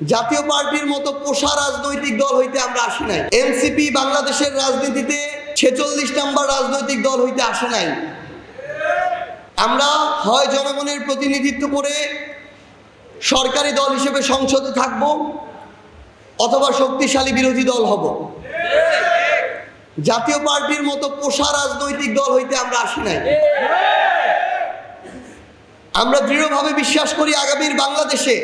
জাতীয় পার্টির মতো পোষা রাজনৈতিক দল হইতে আমরা আসি নাই। এনসিপি বাংলাদেশের রাজনীতিতে ছেচল্লিশ নাম্বার রাজনৈতিক দল হইতে আসে নাই। আমরা হয় জনগণের প্রতিনিধিত্ব করে সরকারি দল হিসেবে সংসদে থাকব অথবা শক্তিশালী বিরোধী দল হব। জাতীয় পার্টির মতো পোষা রাজনৈতিক দল হইতে আমরা আসি নাই। আমরা দৃঢ়ভাবে বিশ্বাস করি আগামীর বাংলাদেশে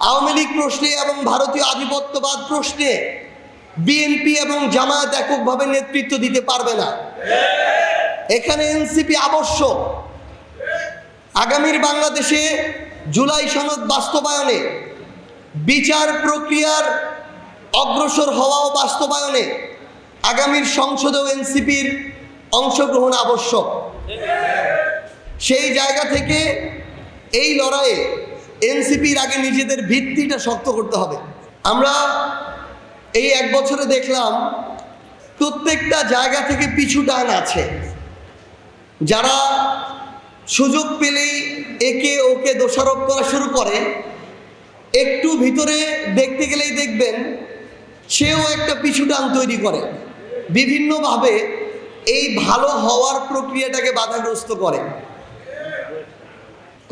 আওয়ামী লীগ প্রশ্নে এবং ভারতীয় আধিপত্যবাদ প্রশ্নে বিএনপি এবং জামায়াত এককভাবে নেতৃত্ব দিতে পারবে না। এখানে এনসিপি আবশ্যক। আগামীর বাংলাদেশে জুলাই সনদ বাস্তবায়নে, বিচার প্রক্রিয়ার অগ্রসর হওয়া ও বাস্তবায়নে আগামীর সংসদেও এনসিপির অংশগ্রহণ আবশ্যক। সেই জায়গা থেকে এই লড়াইয়ে এনসিপির আগে নিজেদের ভিত্তিটা শক্ত করতে হবে। আমরা এই এক বছরে দেখলাম প্রত্যেকটা জায়গা থেকে পিছু টান আছে। যারা সুযোগ পেলেই একে ওকে দোষারোপ করা শুরু করে, একটু ভিতরে দেখতে গেলেই দেখবেন সেও একটা পিছু টান তৈরি করে। বিভিন্নভাবে এই ভালো হওয়ার প্রক্রিয়াটাকে বাধাগ্রস্ত করে।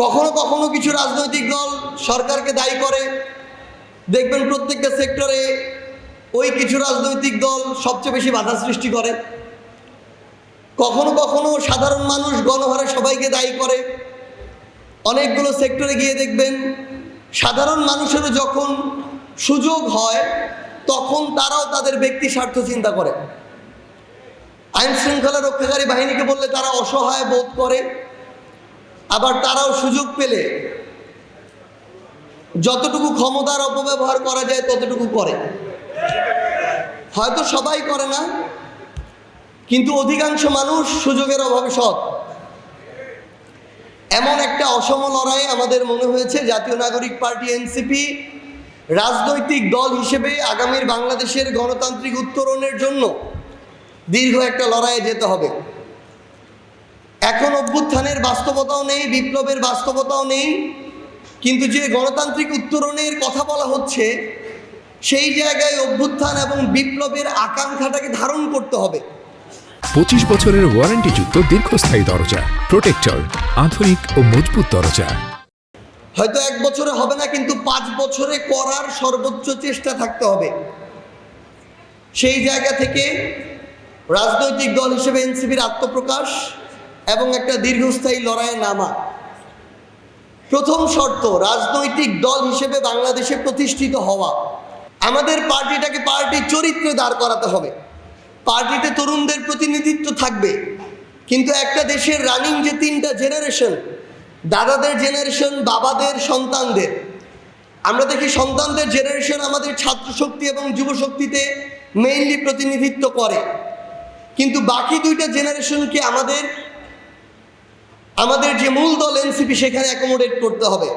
কখনো কখনো কিছু রাজনৈতিক দল সরকারকে দায়ী করে। দেখবেন প্রত্যেকটা সেক্টরে ওই কিছু রাজনৈতিক দল সবচেয়ে বেশি বাধা সৃষ্টি করে। কখনো কখনো সাধারণ মানুষ গণহারে সবাইকে দায়ী করে। অনেকগুলো সেক্টরে গিয়ে দেখবেন সাধারণ মানুষেরও যখন সুযোগ হয়, তখন তারাও তাদের ব্যক্তি স্বার্থ চিন্তা করে। আইন শৃঙ্খলা রক্ষাকারী বাহিনীকে বললে তারা অসহায় বোধ করে। আবার তারাও সুযোগ পেলে। যতটুকু ক্ষমতার অপব্যবহার করা যায় ততটুকু করে। হয়তো সবাই করে না, কিন্তু অধিকাংশ মানুষ সুযোগের অভাবে সৎ। এমন একটা অসম লড়াই আমাদের মনে হয়েছে, জাতীয় নাগরিক পার্টি এনসিপি রাজনৈতিক দল হিসেবে আগামীর বাংলাদেশের গণতান্ত্রিক উত্তরণের জন্য দীর্ঘ একটা লড়াইয়ে যেতে হবে। অভ্যুত্থানের বাস্তবতাও নেই বিপ্লবের বাস্তবতাও নেই। কিন্তু যে গণতান্ত্রিক উত্তরণের কথা বলা হচ্ছে সেই জায়গায় অভ্যুত্থান এবং বিপ্লবের আকাঙ্ক্ষাটাকে ধারণ করতে হবে। পঁচিশ বছরের ওয়ারেন্টিযুক্ত দীর্ঘস্থায়ী দরজা প্রোটেক্টর আধুনিক ও মজবুত দরজা। হয়তো এক বছরে হবে না কিন্তু পাঁচ বছরে করার সর্বোচ্চ চেষ্টা থাকতে হবে। সেই জায়গা থেকে রাজনৈতিক দল হিসেবে এনসিপির আত্মপ্রকাশ এবং একটা দীর্ঘস্থায়ী লড়াইয়ে নামা। প্রথম শর্ত, রাজনৈতিক দল হিসেবে বাংলাদেশে প্রতিষ্ঠিত হওয়া। আমাদের পার্টিটাকে পার্টির চরিত্রে দাঁড় করাতে হবে। পার্টিতে তরুণদের প্রতিনিধিত্ব থাকবে। কিন্তু একটা দেশের রানিং যে তিনটা জেনারেশন, দাদাদের জেনারেশন, বাবাদের, সন্তানদের, আমরা দেখি সন্তানদের জেনারেশন আমাদের ছাত্র শক্তি এবং যুবশক্তিতে মেইনলি প্রতিনিধিত্ব করে। কিন্তু বাকি দুইটা জেনারেশনকে আমাদের আমাদের যে মূল দল এনসিপি সেখানে অ্যাকোমোডেট করতে হবে।